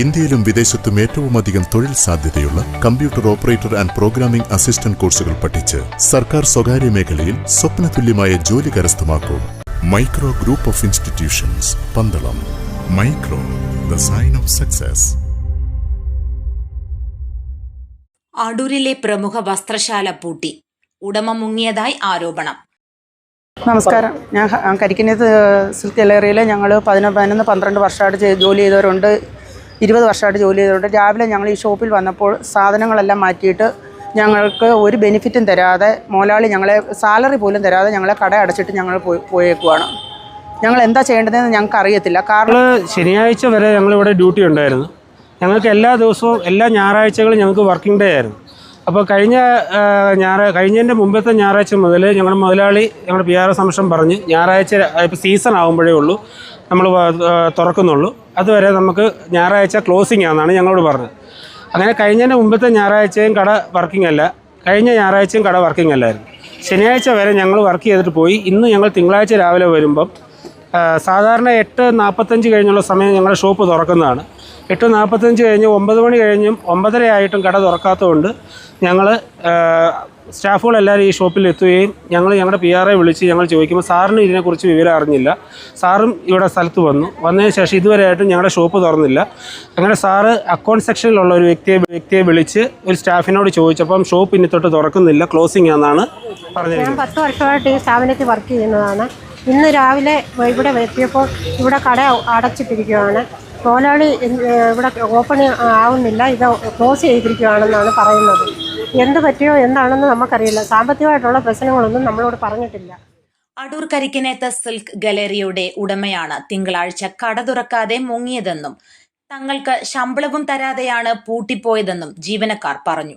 ഇന്ത്യയിലും വിദേശത്തും ഏറ്റവും അധികം തൊഴിൽ സാധ്യതയുള്ള computer operator and programming assistant കോഴ്സുകൾ പഠിച്ച് സർക്കാർ സ്വകാര്യ മേഖലയിൽ സ്വപ്നതുല്യമായ ജോലി കരസ്ഥമാക്കൂ. Micro group of institutions Pandalam. Micro the sign of success. അടൂരിലെ പ്രമുഖ വസ്ത്രശാല പൂട്ടി. ഉടമ മുങ്ങിയതായി ആരോപണം. നമസ്കാരം. ഞാൻ കരിക്കുന്നത് കരിക്കിനത്ത് സിൽക്ക് ഗലറിയിൽ ഞങ്ങൾ പതിനൊന്ന് പതിനൊന്ന് പന്ത്രണ്ട് വർഷമായിട്ട് ജോലി ചെയ്തവരുണ്ട്. ഇരുപത് വർഷമായിട്ട് ജോലി ചെയ്തുകൊണ്ട് രാവിലെ ഞങ്ങൾ ഈ ഷോപ്പിൽ വന്നപ്പോൾ സാധനങ്ങളെല്ലാം മാറ്റിയിട്ട് ഞങ്ങൾക്ക് ഒരു ബെനിഫിറ്റും തരാതെ മോലാളി ഞങ്ങളെ സാലറി പോലും തരാതെ ഞങ്ങളെ കട അടച്ചിട്ട് ഞങ്ങൾ പോയി പോയേക്കുവാണ്. ഞങ്ങൾ എന്താ ചെയ്യേണ്ടതെന്ന് ഞങ്ങൾക്ക് അറിയത്തില്ല കാരണം ശനിയാഴ്ച വരെ ഞങ്ങളിവിടെ ഡ്യൂട്ടി ഉണ്ടായിരുന്നു. ഞങ്ങൾക്ക് എല്ലാ ദിവസവും എല്ലാ ഞായറാഴ്ചകളും ഞങ്ങൾക്ക് വർക്കിംഗ് ഡേ ആയിരുന്നു. അപ്പോൾ കഴിഞ്ഞ ഞായറാ കഴിഞ്ഞതിന്റെ മുമ്പത്തെ ഞായറാഴ്ച മുതൽ ഞങ്ങളുടെ മുതലാളി ഞങ്ങളുടെ പി ആർ എസ് സംശം പറഞ്ഞ് ഞായറാഴ്ച ഇപ്പോൾ സീസൺ ആകുമ്പോഴേ ഉള്ളൂ. നമ്മൾ തുറക്കുന്നുള്ളൂ. അതുവരെ നമുക്ക് ഞായറാഴ്ച ക്ലോസിംഗ് ആണെന്നാണ് ഞങ്ങളോട് പറഞ്ഞത്. അങ്ങനെ കഴിഞ്ഞതിന്റെ മുമ്പത്തെ ഞായറാഴ്ചയും കട വർക്കിംഗ് അല്ല. കഴിഞ്ഞ ഞായറാഴ്ചയും കട വർക്കിംഗ് അല്ലായിരുന്നു. ശനിയാഴ്ച വരെ ഞങ്ങൾ വർക്ക് ചെയ്തിട്ട് പോയി. ഇന്ന് ഞങ്ങൾ തിങ്കളാഴ്ച രാവിലെ വരുമ്പം സാധാരണ എട്ട് നാൽപ്പത്തഞ്ച് കഴിഞ്ഞുള്ള സമയം ഞങ്ങളുടെ ഷോപ്പ് തുറക്കുന്നതാണ്. എട്ട് നാൽപ്പത്തഞ്ച് കഴിഞ്ഞ് ഒമ്പത് മണി കഴിഞ്ഞും ഒമ്പതര ആയിട്ടും കട തുറക്കാത്തതുകൊണ്ട് ഞങ്ങൾ സ്റ്റാഫുകളെല്ലാവരും ഈ ഷോപ്പിൽ എത്തുകയും ഞങ്ങൾ ഞങ്ങളുടെ പി ആർ എ വിളിച്ച് ഞങ്ങൾ ചോദിക്കുമ്പോൾ സാറിന് ഇതിനെക്കുറിച്ച് വിവരം അറിഞ്ഞില്ല. സാറും ഇവിടെ സ്ഥലത്ത് വന്നു. വന്നതിന് ശേഷം ഇതുവരെയായിട്ടും ഞങ്ങളുടെ ഷോപ്പ് തുറന്നില്ല. അങ്ങനെ സാറ് അക്കൗണ്ട് സെക്ഷനിലുള്ള ഒരു വ്യക്തിയെ വ്യക്തിയെ വിളിച്ച് ഒരു സ്റ്റാഫിനോട് ചോദിച്ചപ്പം ഷോപ്പ് ഇനി തൊട്ട് തുറക്കുന്നില്ല ക്ലോസിംഗ് ആണെന്നാണ് പറഞ്ഞത് ഞാൻ പത്ത് വർഷമായിട്ട് ഈ സ്ഥാപനത്തിൽ വർക്ക് ചെയ്യുന്നതാണ്. ഇന്ന് രാവിലെ ഇവിടെ എത്തിയപ്പോൾ ഇവിടെ കട അടച്ചിട്ടിരിക്കുകയാണ്. തോലാളി ഇവിടെ ഓപ്പൺ ആവുന്നില്ല. ഇത് ക്ലോസ് ചെയ്തിരിക്കുകയാണെന്നാണ് പറയുന്നത്. എന്ത് പറ്റിയോ എന്താണെന്ന് നമുക്കറിയില്ല. സാമ്പത്തികമായിട്ടുള്ള പ്രശ്നങ്ങളൊന്നും നമ്മളോട് പറഞ്ഞിട്ടില്ല. അടൂർ കരിക്കനേത്ത സിൽക്ക് ഗാലറിയുടെ ഉടമയാണ് തിങ്കളാഴ്ച കട തുറക്കാതെ മുങ്ങിയതെന്നും തങ്ങൾക്ക് ശമ്പളവും തരാതെയാണ് പൂട്ടിപ്പോയതെന്നും ജീവനക്കാർ പറഞ്ഞു.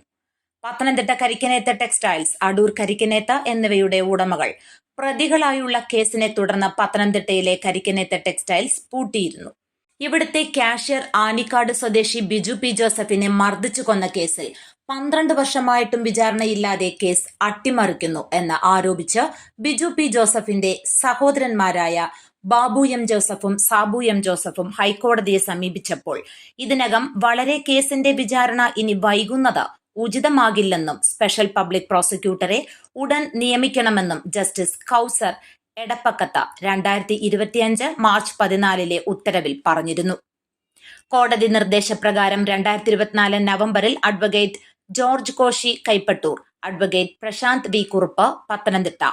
പത്തനംതിട്ട കരിക്കനേത്ത ടെക്സ്റ്റൈൽസ് അടൂർ കരിക്കനേത്ത എന്നിവയുടെ ഉടമകൾ. പ്രതികളായുള്ള കേസിനെ തുടർന്ന് പത്തനംതിട്ടയിലെ കരിക്കനേത്ത ടെക്സ്റ്റൈൽസ് പൂട്ടിയിരുന്നു. ഇവിടുത്തെ കാഷ്യർ ആനിക്കാട് സ്വദേശി ബിജു പി ജോസഫിനെ മർദ്ദിച്ചു കൊന്ന കേസിൽ പന്ത്രണ്ട് വർഷമായിട്ടും വിചാരണയില്ലാതെ കേസ് അട്ടിമറിക്കുന്നു എന്ന് ആരോപിച്ച് ബിജു പി ജോസഫിന്റെ സഹോദരന്മാരായ ബാബു എം ജോസഫും സാബു എം ജോസഫും ഹൈക്കോടതിയെ സമീപിച്ചപ്പോൾ ഇതിനകം വളരെ കേസിന്റെ വിചാരണ ഇനി വൈകുന്നത് ഉചിതമാകില്ലെന്നും സ്പെഷ്യൽ പബ്ലിക് പ്രോസിക്യൂട്ടറെ ഉടൻ നിയമിക്കണമെന്നും ജസ്റ്റിസ് കൌസർ എടപ്പക്കത്ത രണ്ടായിരത്തി ഇരുപത്തിയഞ്ച് മാർച്ച് പതിനാലിലെ ഉത്തരവിൽ പറഞ്ഞിരുന്നു. കോടതി നിർദ്ദേശപ്രകാരം രണ്ടായിരത്തി ഇരുപത്തിനാല് നവംബറിൽ advocate George Koshy Kaipattoor advocate Prashanth V Kurup Pathanamthitta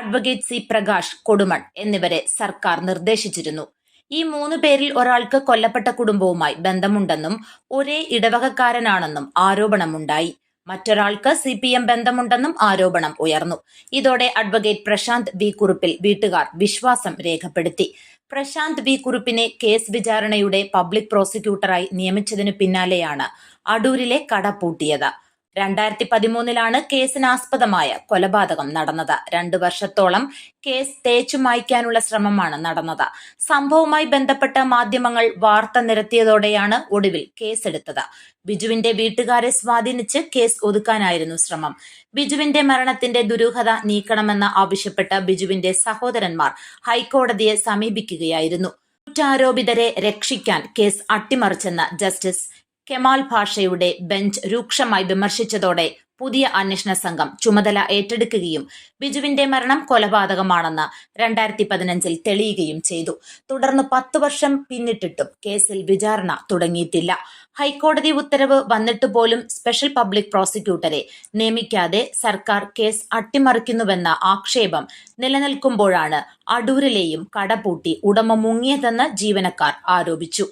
advocate C Prakash Kodumon എന്നിവരെ സർക്കാർ നിർദ്ദേശിച്ചിരുന്നു. ഈ മൂന്ന് പേരിൽ ഒരാൾക്ക് കൊല്ലപ്പെട്ട കുടുംബവുമായി ബന്ധമുണ്ടെന്നും ഒരേ ഇടവകക്കാരനാണെന്നും ആരോപണമുണ്ടായി. മറ്റൊരാൾക്ക് സി പി എം ബന്ധമുണ്ടെന്നും ആരോപണം ഉയർന്നു. ഇതോടെ അഡ്വക്കേറ്റ് പ്രശാന്ത് വി കുറുപ്പിൽ വീട്ടുകാർ വിശ്വാസം രേഖപ്പെടുത്തി. പ്രശാന്ത് വി കുറുപ്പിനെ കേസ് വിചാരണയുടെ പബ്ലിക് പ്രോസിക്യൂട്ടറായി നിയമിച്ചതിനു പിന്നാലെയാണ് അടൂരിലെ കട പൂട്ടിയത്. രണ്ടായിരത്തി പതിമൂന്നിലാണ് കേസിനാസ്പദമായ കൊലപാതകം നടന്നത്. രണ്ടു വർഷത്തോളം കേസ് തേച്ചു മായ്ക്കാനുള്ള ശ്രമമാണ് നടന്നത്. സംഭവവുമായി ബന്ധപ്പെട്ട മാധ്യമങ്ങൾ വാർത്ത നിരത്തിയതോടെയാണ് ഒടുവിൽ കേസെടുത്തത്. ബിജുവിന്റെ വീട്ടുകാരെ സ്വാധീനിച്ച് കേസ് ഒതുക്കാനായിരുന്നു ശ്രമം. ബിജുവിന്റെ മരണത്തിന്റെ ദുരൂഹത നീക്കണമെന്ന് ആവശ്യപ്പെട്ട ബിജുവിന്റെ സഹോദരന്മാർ ഹൈക്കോടതിയെ സമീപിക്കുകയായിരുന്നു. കുറ്റാരോപിതരെ രക്ഷിക്കാൻ കേസ് അട്ടിമറിച്ചെന്ന് ജസ്റ്റിസ് കെമാൽ ഭാഷയുടെ ബെഞ്ച് രൂക്ഷമായി വിമർശിച്ചതോടെ പുതിയ അന്വേഷണ സംഘം ചുമതല ഏറ്റെടുക്കുകയും ബിജുവിന്റെ മരണം കൊലപാതകമാണെന്ന് രണ്ടായിരത്തി പതിനഞ്ചിൽ തെളിയുകയും ചെയ്തു. തുടർന്ന് പത്ത് വർഷം പിന്നിട്ടിട്ടും കേസിൽ വിചാരണ തുടങ്ങിയിട്ടില്ല. ഹൈക്കോടതി ഉത്തരവ് വന്നിട്ട് പോലും സ്പെഷ്യൽ പബ്ലിക് പ്രോസിക്യൂട്ടറെ നിയമിക്കാതെ സർക്കാർ കേസ് അട്ടിമറിക്കുന്നുവെന്ന ആക്ഷേപം നിലനിൽക്കുമ്പോഴാണ് അടൂരിലെയും കടപൂട്ടി ഉടമ മുങ്ങിയതെന്ന് ജീവനക്കാർ ആരോപിച്ചു.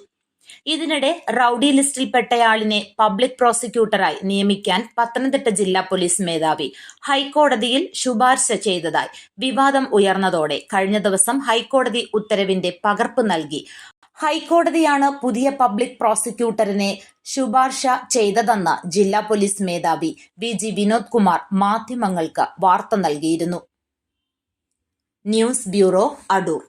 ഇതിനിടെ റൌഡി ലിസ്റ്റിൽപ്പെട്ടയാളിനെ പബ്ലിക് പ്രോസിക്യൂട്ടറായി നിയമിക്കാൻ പത്തനംതിട്ട ജില്ലാ പോലീസ് മേധാവി ഹൈക്കോടതിയിൽ ശുപാർശ ചെയ്തതായി വിവാദം ഉയർന്നതോടെ കഴിഞ്ഞ ദിവസം ഹൈക്കോടതി ഉത്തരവിന്റെ പകർപ്പ് നൽകി. ഹൈക്കോടതിയാണ് പുതിയ പബ്ലിക് പ്രോസിക്യൂട്ടറിനെ ശുപാർശ ചെയ്തതെന്ന് ജില്ലാ പോലീസ് മേധാവി വി ജി വിനോദ് കുമാർ മാധ്യമങ്ങൾക്ക് വാർത്ത നൽകിയിരുന്നു. News bureau Adoor.